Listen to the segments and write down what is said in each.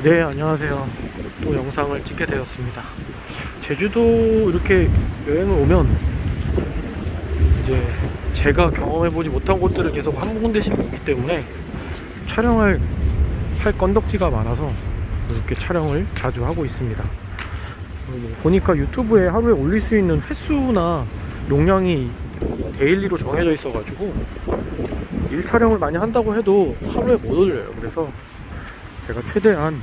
네, 안녕하세요. 또 영상을 찍게 되었습니다. 제주도 이렇게 여행을 오면 이제 제가 경험해보지 못한 곳들을 계속 한 군데씩 오기 때문에 촬영을 할 건덕지가 많아서 이렇게 촬영을 자주 하고 있습니다. 어, 보니까 유튜브에 하루에 올릴 수 있는 횟수나 용량이 데일리로 정해져 있어 가지고 일 촬영을 많이 한다고 해도 하루에 못 올려요. 그래서 제가 최대한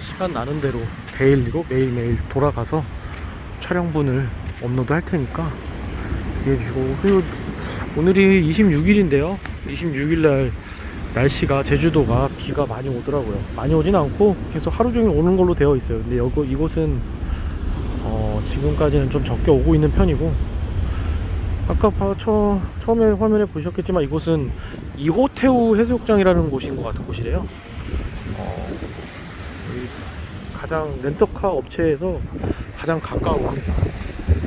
시간 나는 대로 데일리로 매일매일 돌아가서 촬영분을 업로드 할 테니까 기대해 주시고. 그리고 오늘이 26일인데요. 26일날 날씨가 제주도가 비가 많이 오더라고요. 많이 오진 않고 계속 하루 종일 오는 걸로 되어 있어요. 근데 여기 이곳은 어, 지금까지는 좀 적게 오고 있는 편이고 아까 봐, 처, 처음에 화면에 보셨겠지만 이곳은 이호태우 해수욕장이라는 곳인 것 같은 곳이래요. 어, 가장 렌터카 업체에서 가장 가까운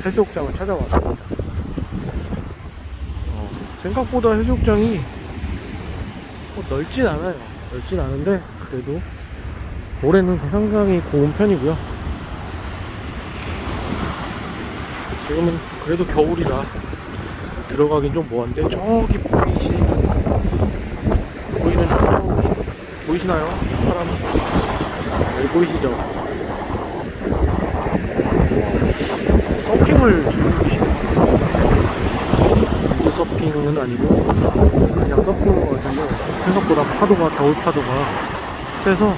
해수욕장을 찾아왔습니다. 어, 생각보다 해수욕장이 뭐 넓진 않아요. 넓진 않은데 그래도 올해는 상당히 고운 편이고요. 지금은 그래도 겨울이라 들어가긴 좀 뭐한데? 저기 보이시. 보이는 보이시나요? 사람? 여기 보이시죠? 서핑을 즐기고 계시네요 우 서핑은 아니고 그냥 서핑인 것 같은데 생각보다 파도가 겨울 파도가 세서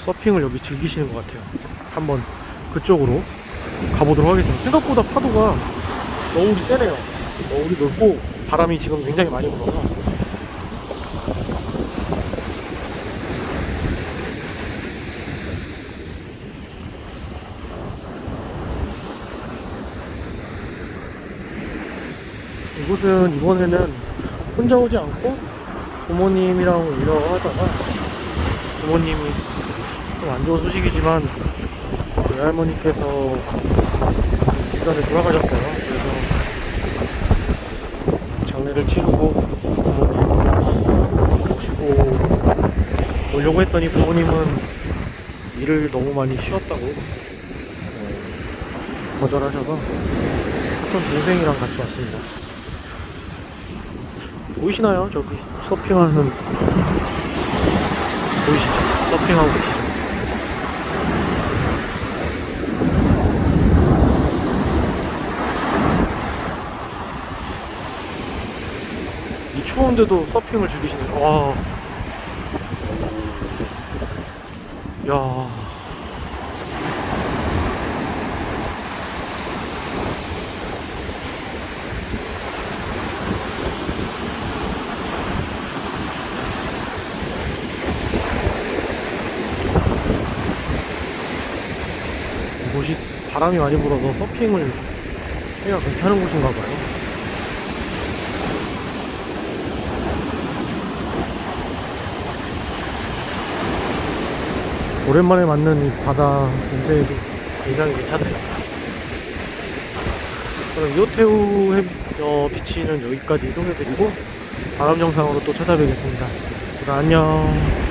서핑을 여기 즐기시는 것 같아요. 한번 그쪽으로 가보도록 하겠습니다. 생각보다 파도가 너울이 세네요. 너울이 넓고 바람이 지금 굉장히 많이 불어서 이곳은 이번에는 혼자 오지 않고 부모님이랑 오려고 하다가 부모님이 좀 안 좋은 소식이지만 외할머니께서 주전에 돌아가셨어요. 장례를 치르고 모시고 오려고 했더니 부모님은 일을 너무 많이 쉬었다고 어, 거절하셔서 사촌 동생이랑 같이 왔습니다. 보이시나요? 저기 서핑하는 보이시죠? 서핑하고 계시죠? 이 추운데도 서핑을 즐기시네요. 와. 야. 이곳이 바람이 많이 불어서 서핑을 해야 괜찮은 곳인가 봐요. 오랜만에 맞는 이 바다 냄새도 굉장히 괜찮아요. 그럼 해, 어, 비치는 여기까지 소개드리고 다음 영상으로 또 찾아뵙겠습니다. 그럼 안녕.